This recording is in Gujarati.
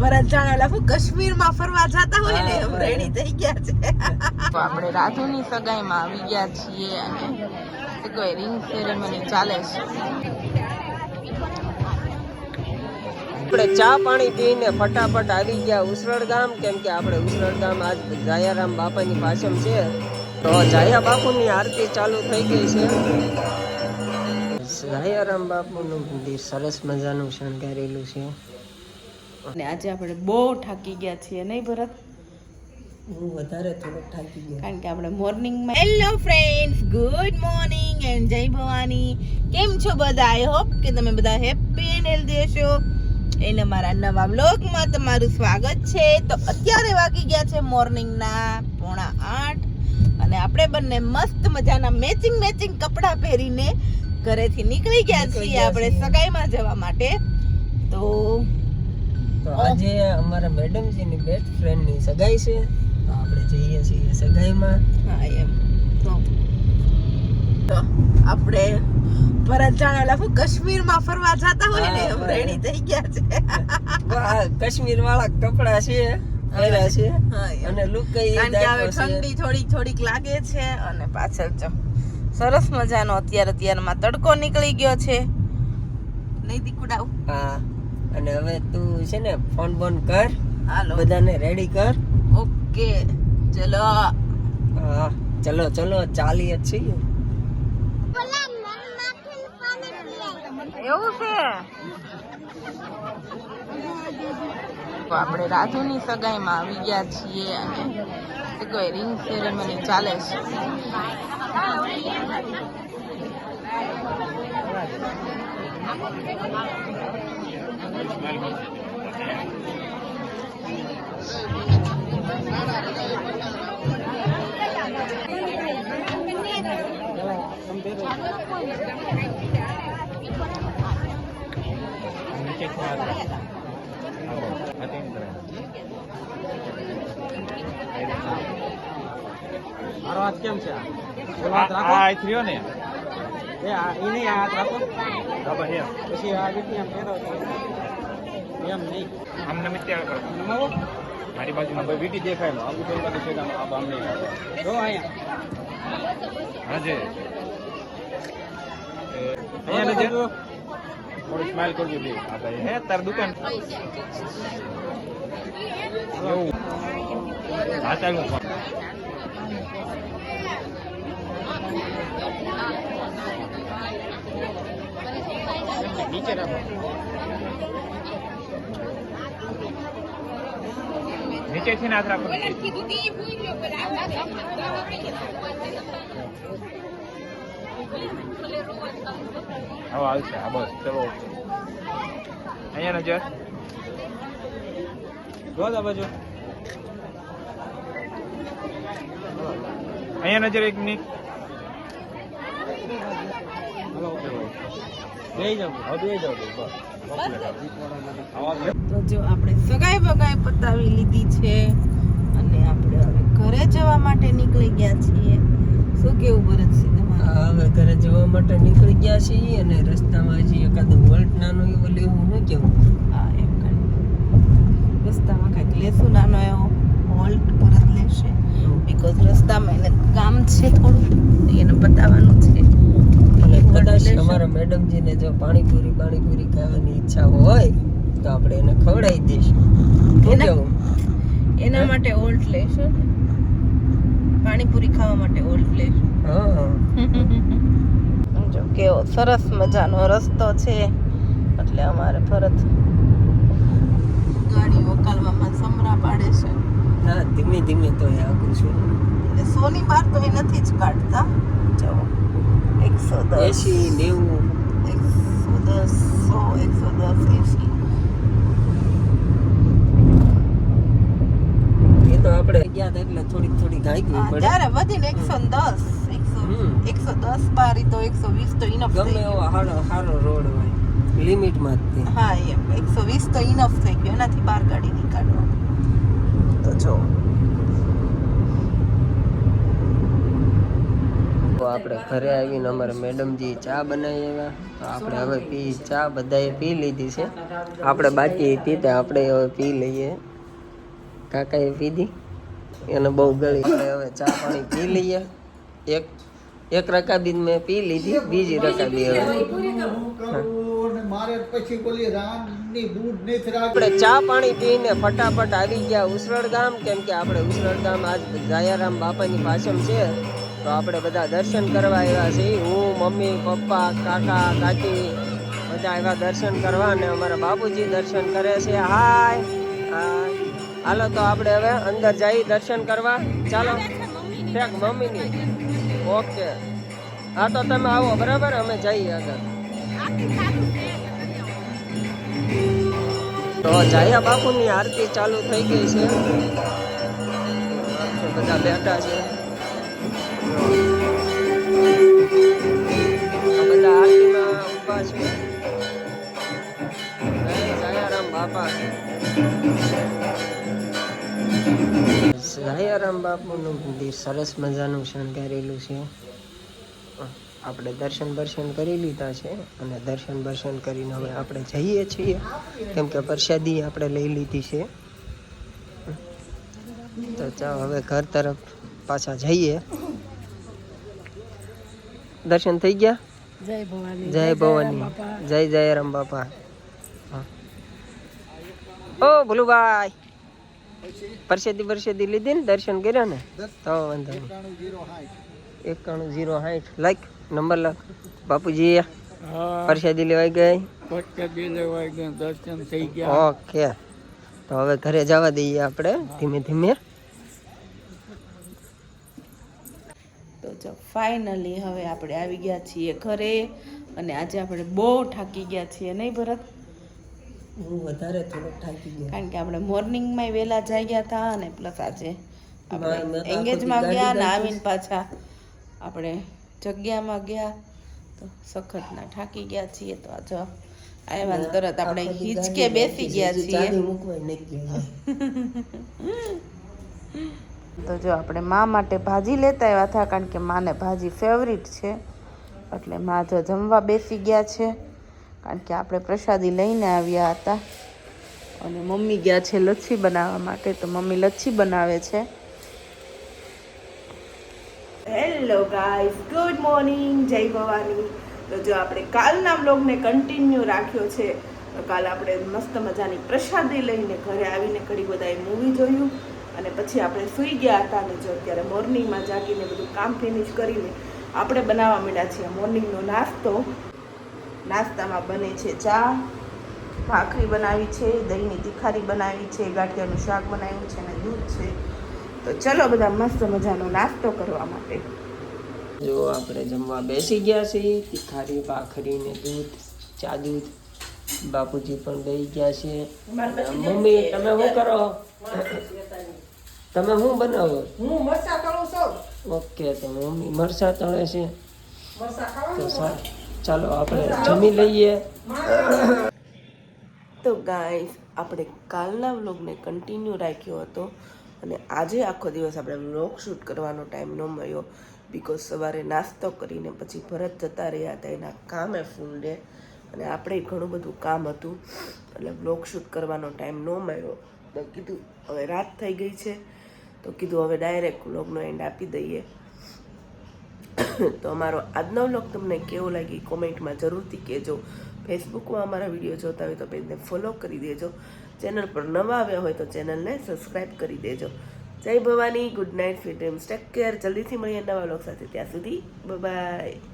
ભરત જાણે શું કાશ્મીરમાં ફરવા જતા હોય ને એમ રેડી થઈ ગયા છે. આપણે રાધુની સગાઈમાં આવી ગયા છીએ અને સગાઈ રિંગ સેરેમની ચાલે છે. આપણે ચા પાણી પીને ફટાફટ આવી ગયા ઉસરડ ગામ કેમ કે આપણે ઉસરડ ગામ આજ જાયારામ બાપાની પાછળ છે. તો જાયા બાપુની આરતી ચાલુ થઈ ગઈ છે. જાયારામ બાપુનું મંદિર સરસ મજાનું શણગારેલું છે. અને આજે આપણે બહુ થાકી ગયા છીએ નહીં ભરત? હું વધારે થોડોક થાકી ગયો. કારણ કે આપણે મોર્નિંગમાં hello friends good morning and જય ભવાની. કેમ છો બધા? આઈ હોપ કે તમે બધા હેપી એન્ડ હેલ્ધી હશો. એને મારા નવા વ્લોગમાં તમારું સ્વાગત છે. તો અત્યારે વાગી ગયા છે મોર્નિંગના પોણા આઠ. અને આપણે બંને મસ્ત મજાના મેચિંગ મેચિંગ કપડાં પહેરીને ઘરેથી નીકળી ગયા છીએ. આપણે સગાઈમાં જવા માટે. તો તો આજે અમારા મેડમજીની બેસ્ટ ફ્રેન્ડની સગાઈ છે. તો આપણે જઈએ છીએ સગાઈમાં. હા એમ. તો આપણે ભરત જાણે ઓલા કાશ્મીરમાં ફરવા જતા હોય ને? એમ રેડી થઈ ગયા છે. કાશ્મીર વાળા કપડા છે પહેર્યા છે. અને લુક કારણ કે હવે ઠંડી થોડીક થોડીક લાગે છે અને પાછળ જો સરસ મજાનો અત્યારે અત્યારમાં તડકો નીકળી ગયો છે. નહીં દીકુડાવ હા. અને હવે તું છે ને ફોન બોન કર હાલો. બધાને રેડી કર. ઓકે ચલો. હા ચલો ચલો ચાલીએ છીએ. એવું છે? તો આપણે રાધુની સગાઈમાં આવી ગયા છીએ અને કોઈ રિંગ સેરેમની ચાલે છે. મારો હાથ કેમ છે ઓલો હાથ રાખો આ થયો ને એ આ ઈ નહીં આ હાથ રાખો પછી આ રીતની આમ ફેરવો એમ નહીં. આમ નમિત મારી બાજુમાં ભાઈ વીટી દેખાય આબુ તો છે આમ આમ નહીં જો અહીંયા. હાજે અહીંયા નજર થોડી સ્માઈલ કરજો બે. હા ભાઈ. હે તાર દુકાન. હા ચાલુ. નીચે રાખો. નીચેથી ને હાથ રાખો હવે આવશે હા બસ. ચલો અહીંયા નજર. જો દા બાજુ. અહીંયા નજર એક મિનિટ. હલો બે જાવ હવે બે જાવ બસ. તો જો આપણે સગાઈ બગાઈ પતાવી લીધી છે અને આપણે હવે ઘરે જવા માટે નીકળી ગયા છીએ. શું કેવું ભરત છે હવે ઘરે જવા માટે નીકળી ગયા છીએ અને રસ્તામાં હજી એકાદ વોલ્ટ નાનો એવો લેવું હું કેવું? હા એમ કાંઈ રસ્તામાં કાંઈક લેશું નાનો એવો વોલ્ટ પરત લેશે. બીકોઝ રસ્તામાં એને કામ છે થોડું એને બતાવવાનું છે. અને કદાચ. અમારા મેડમજીને જો પાણીપુરી પાણીપુરી ખાવાની ઈચ્છા હોય તો આપણે એને ખવડાવી દઈશું. એના- માટે ઓલ્ટ લેશો. પાણીપુરી ખાવા માટે ઓલ્ટ લેશો. હા. જો કેવો સરસ મજાનો રસ્તો છે. એટલે અમારે ભરત ગાડી વકાલવામાં સમરા પાડે છે. હા ધીમે ધીમે તો એ આગળ છું. એટલે સોની બાર તો એ નથી જ કાઢતા. જો એકસો દસ એસી નેવું એકસો દસ સો એકસો દસ એસી એ તો આપણે ગયા હતા એટલે થોડીક થોડી ગાયકવી પડે. જ્યારે વધીને એકસો દસ એકસો દસ બારી તો એકસો વીસ તો ઇનફ ગમે એવો હારો સારો રોડ હોય. લિમિટમાં જ હા એમ. એકસો વીસ તો ઇનફ થઈ ગયો. એનાથી બાર ગાડી નહીં કાઢવાની. તો જો તો આ આપણે ઘરે આવીને અમારા મેડમજી ચા બનાવી આવ્યા. તો આપણે હવે પી, ચા બધાએ પી લીધી છે. આપણે બાકી હતી આપણે હવે પી લઈએ. કાકાએ પીધી. એને બહુ ગળી. હવે ચા પાણી પી લઈએ. એક એક રકાબી મેં પી લીધી, બીજી રકાબી હવે. આપણે ચા પાણી પીને ફટાફટ આવી ગયા ઉસરડ ગામ. કેમ કે આપણે ઉસરડ ગામ આજ જાયારામ બાપાની પાછળ છે. તો આપણે બધા દર્શન કરવા આવ્યા છીએ. હું, મમ્મી, પપ્પા, કાકા, કાકી બધા આવ્યા દર્શન કરવા અને અમારા બાપુજી દર્શન કરે છે. હાય! હાલો તો આપણે હવે અંદર જઈ દર્શન કરવા. ચાલો. ફેક મમ્મીની. ઓકે. હા, તો તમે આવો. બરાબર? અમે જઈએ આગળ. તો જાયા બાપુની આરતી ચાલુ થઈ ગઈ છે. બધા બેઠા છે. બધા આરતીમાં બાપુનું મંદિર સરસ મજાનું શણગારેલું છે. આપણે દર્શન દર્શન કરી લીધા છે અને દર્શન દર્શન કરીને હવે આપણે જઈએ છીએ. કેમ કે પ્રસાદી આપણે લઈ લીધી છે. તો ચાલો હવે ઘર તરફ પાછા જઈએ. દર્શન થઈ ગયા? જય ભવાની જય ભવાની જય જય રામ બાપા. હા. ઓ ભોલુભાઈ. પરસેદી પરસેદી લીધી ને દર્શન કર્યા ને? તો વાંધો નહીં. એકાણું જીરો સાઠ લાખ નંબર લાખ. બાપુજી પરસેદી લેવાઈ ગઈ? દર્શન થઈ ઓકે. તો હવે ઘરે જવા દઈએ આપણે ધીમે ધીમે. તો જો ફાઇનલી હવે આપણે આવી ગયા છીએ ઘરે અને આજે આપણે બહુ થાકી ગયા છીએ નહીં ભરત? હું વધારે થોડોક થાકી ગયા. કારણ કે આપણે મોર્નિંગમાં વહેલા જઈ ગયા હતા અને પ્લસ આજે આપણે એંગેજમાં ગયા અને આવીને પાછા આપણે જગ્યામાં ગયા. તો સખતના થાકી ગયા છીએ તો આ આવ્યા તરત આપણે હિચકે બેસી ગયા છીએ. મૂકવા નહીં. તો જો આપણે મા માટે ભાજી લેતા આવ્યા હતા, કારણ કે માને ભાજી ફેવરિટ છે. એટલે મા જો જમવા બેસી ગયા છે, કારણ કે આપણે પ્રસાદી લઈને આવ્યા હતા. અને મમ્મી ગયા છે લચ્છી બનાવવા માટે, તો મમ્મી લચ્છી બનાવે છે. હેલો ગાઈસ ગુડ મોર્નિંગ જય ભવાની. તો જો આપણે કાલના બ્લોગને કન્ટિન્યુ રાખ્યો છે, તો કાલ આપણે મસ્ત મજાની પ્રસાદી લઈને ઘરે આવીને ઘડી બધાએ મૂવી જોયું. અને પછી આપણે સૂઈ ગયા હતા અને જો અત્યારે મોર્નિંગમાં જાગીને બધું કામ ફિનિશ કરીને આપણે બનાવવા માંડ્યા છીએ. મોર્નિંગનો નાસ્તો. નાસ્તામાં બને છે ચા ભાખરી બનાવી છે દહીંની તિખારી બનાવી છે ગાંઠિયાનું શાક બનાવ્યું છે અને દૂધ છે. તો ચલો બધા મસ્ત મજાનો નાસ્તો કરવા માટે. જો આપણે જમવા બેસી ગયા છીએ. તિખારી ભાખરી ને દૂધ ચા દૂધ. બાપુજી પણ દઈ ગયા છે. મમ્મી તમે શું કરો? તમે શું બનાવો? હું મરચા કરું છું. ઓકે તો મમ્મી મરચા તળે છે. મરચા તો ચાલો આપણે જમી લઈએ. તો ગાઈસ આપણે કાલના વ્લોગને કન્ટિન્યુ રાખ્યો હતો અને આજે આખો દિવસ આપણે વ્લોગ શૂટ કરવાનો ટાઈમ ન મળ્યો બિકોઝ સવારે નાસ્તો કરીને પછી ભરત જતા રહ્યા હતા એના કામે ફૂલ ડે અને આપણે ઘણું બધું કામ હતું એટલે વ્લોગ શૂટ કરવાનો ટાઈમ ન મળ્યો. તો કીધું, હવે રાત થઈ ગઈ છે. તો કીધું, હવે ડાયરેક્ટ વ્લોગનો એન્ડ આપી દઈએ. તો અમારો આજનો વ્લોગ તમને કેવો લાગી કોમેન્ટમાં જરૂરથી કહેજો. ફેસબુકમાં અમારા વીડિયો જોતા હોય તો પેજને ફોલો કરી દેજો. ચેનલ પર નવા આવ્યા હોય તો ચેનલને સબસ્ક્રાઈબ કરી દેજો. જય Bhavani good night sweet dreams take care જલ્દીથી મળીએ નવા વ્લોગ સાથે. ત્યાં સુધી બાય